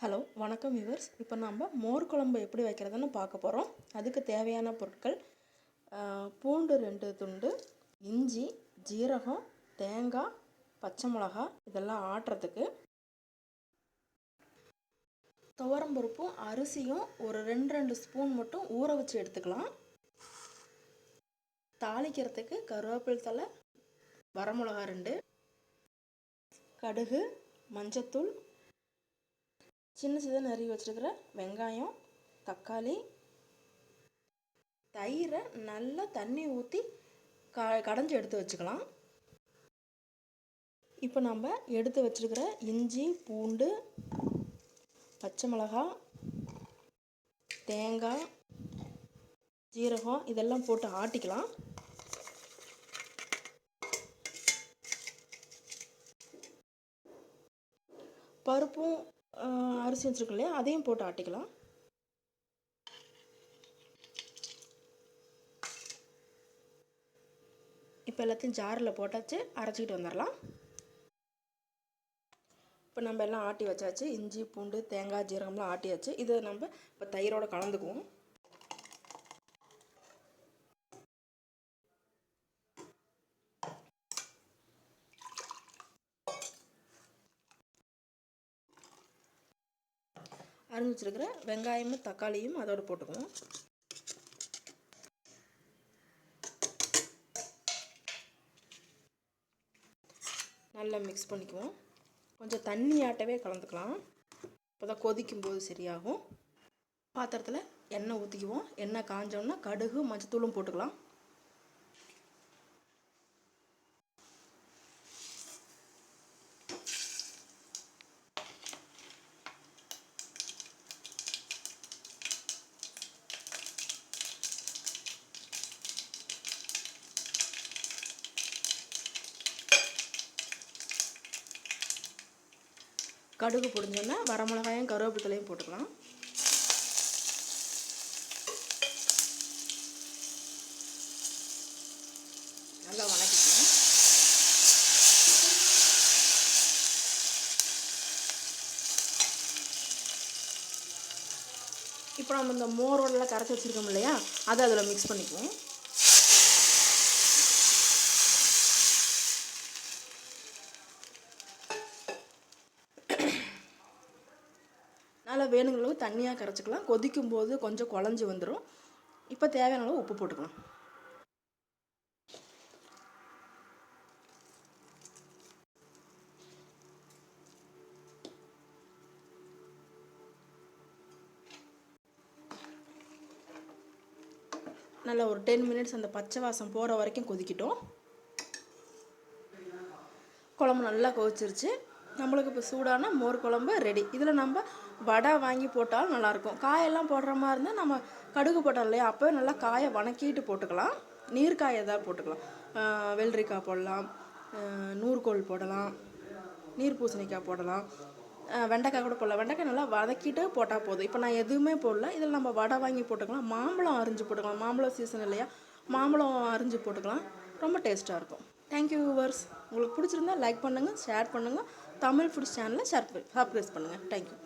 Hello வணக்கம் viewers. இப்போ நம்ம மோர் குழம்பு எப்படி வைக்கிறதுன்னு பார்க்க போகிறோம் அதுக்கு தேவையான பொருட்கள் பூண்டு ரெண்டு துண்டு இஞ்சி ஜீரகம் தேங்காய் பச்சை மிளகா இதெல்லாம் ஆட்டுறதுக்கு துவரம்பருப்பும் அரிசியும் ஒரு ரெண்டு ரெண்டு ஸ்பூன் மட்டும் ஊற வச்சு எடுத்துக்கலாம். தாளிக்கிறதுக்கு கருவேப்பிலை தலை வரமிளகா ரெண்டு கடுகு மஞ்சத்தூள் சின்ன சின்ன நறுக்கி வச்சுருக்கிற வெங்காயம் தக்காளி தயிரை நல்லா தண்ணி ஊற்றி க கடைஞ்சி எடுத்து வச்சுக்கலாம். இப்போ நம்ம எடுத்து வச்சுருக்கிற இஞ்சி பூண்டு பச்சை மிளகாய் தேங்காய் ஜீரகம் இதெல்லாம் போட்டு ஆட்டிக்கலாம். பருப்பும் அரிசி வச்சுருக்கோம் இல்லையா? அதையும் போட்டு ஆட்டிக்கலாம். இப்போ எல்லாத்தையும் ஜாரில் போட்டாச்சு அரைச்சிக்கிட்டு வந்துடலாம். இப்போ நம்ம எல்லாம் ஆட்டி வச்சாச்சு. இஞ்சி பூண்டு தேங்காய் ஜீரகம்லாம் ஆட்டியாச்சு. இதை நம்ம இப்போ தயிரோடு கலந்துக்குவோம். அரிஞ்சு வச்சிருக்கிற வெங்காயமும் தக்காளியும் அதோட போட்டுக்குவோம். நல்லா மிக்ஸ் பண்ணிக்குவோம். கொஞ்சம் தண்ணி ஆட்டவே கலந்துக்கலாம். இப்போ தான் கொதிக்கும் போது சரியாகும். பாத்திரத்தில் எண்ணெய் ஊற்றிக்குவோம் எண்ணெய் காஞ்சோன்னா கடுகு மஞ்சத்தூளும் போட்டுக்கலாம். கடுகு பொடிஞ்சோன்னா வரமிளகாயும் கருவேப்பிலையும் போட்டுக்கலாம். நல்லா வணக்கிக்கணும். இப்போ நம்ம இந்த மோரோடலாம் கரைச்சி வச்சுருக்கோம் இல்லையா? அதை அதில் மிக்ஸ் பண்ணிக்குவோம். நல்லா வேணுங்கிற தண்ணியாக கரைச்சிக்கலாம். கொதிக்கும் போது கொஞ்சம் குழஞ்சி வந்துடும் இப்போ தேவையான அளவு உப்பு போட்டுக்கலாம். நல்லா ஒரு டென் மினிட்ஸ் அந்த பச்சை வாசம் போகிற வரைக்கும் கொதிக்கிட்டோம். குழம்பு நல்லா கொதிச்சிருச்சு. நம்மளுக்கு இப்போ சூடான மோர் குழம்பு ரெடி இதில் நம்ம வடை வாங்கி போட்டாலும் நல்லாயிருக்கும். காயெல்லாம் போடுற மாதிரி இருந்தால் நம்ம கடுகு போட்டோம் இல்லையா? அப்போ நல்லா காயை வணக்கிட்டு போட்டுக்கலாம். நீர்க்காய் எதாவது போட்டுக்கலாம். வெள்ளரிக்காய் போடலாம். நூறுகோல் போடலாம். நீர் பூசணிக்காய் போடலாம். வெண்டைக்காய் கூட போடலாம். வெண்டைக்காய் நல்லா வதக்கிட்டு போட்டால் போதும். இப்போ நான் எதுவுமே போடல. இதில் நம்ம வடை வாங்கி போட்டுக்கலாம். மாம்பழம் அரிஞ்சு போட்டுக்கலாம். மாம்பழம் சீசன் இல்லையா? மாம்பழம் அரிஞ்சு போட்டுக்கலாம். ரொம்ப டேஸ்ட்டாக இருக்கும். தேங்க்யூ வியூவர்ஸ் உங்களுக்கு பிடிச்சிருந்தா லைக் பண்ணுங்கள் ஷேர் பண்ணுங்கள் தமிழ் ஃபுட் சேனலை ஷேர் சப்ஸ்கிரைப் பண்ணுங்கள் தேங்க்யூ